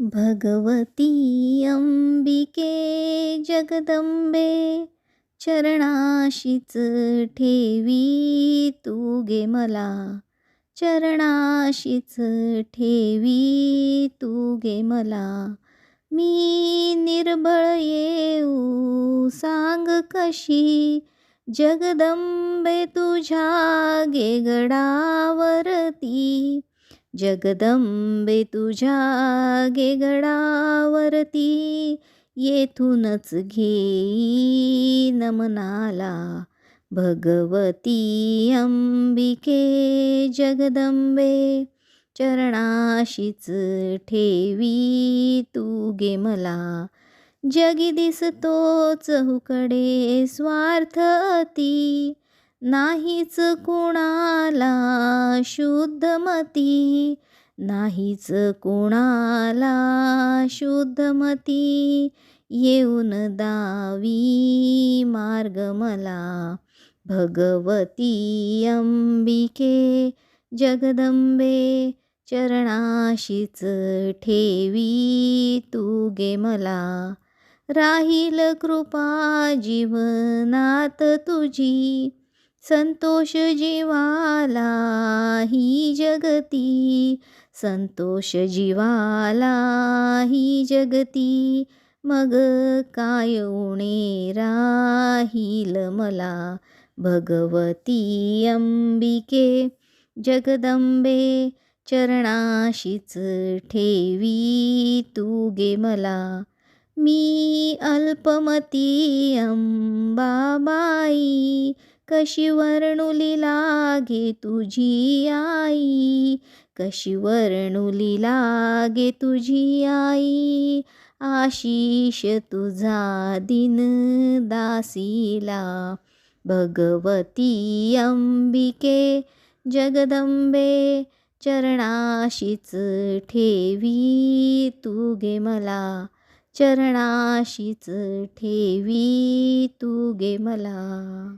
भगवती अंबिके जगदंबे चरणाशीच ठेवी तू गे मला. चरणाशीच ठेवी तू गे मला. मी निर्बळ येऊ सांग कशी? जगदंबे तुझ्या गे गडावरती जगदंबे तुझ्या गे गडावरती येथूनच घेई नमनाला भगवती अंबिके जगदंबे. चरणाशीच ठेवी तू गे मला. जगी दिसतोच हुकडे स्वार्थ अती नाहीच कुणाला शुद्धमती नाहीच कोणाला शुद्धमती. येऊन दावी मार्ग मला भगवती अंबिके. जगदंबे चरणाशीच ठेवी तू गे मला. राहील कृपा जीवनात तुझी संतोष जीवाला ही जगती. संतोष जीवाला ही जगती. मग काय उणे राहील मला? भगवती अंबिके जगदंबे चरणाशीच ठेवी तू गे मला. मी अल्पमती अंबाबाई कशी वर्णुली लागे तुझी आई? कशी वर्णुली लागे तुझी आई? आशिष तुझा दिन दासीला. भगवती अंबिके जगदंबे चरणाशीच ठेवी तू गे मला. चरणाशीच ठेवी तू गे मला.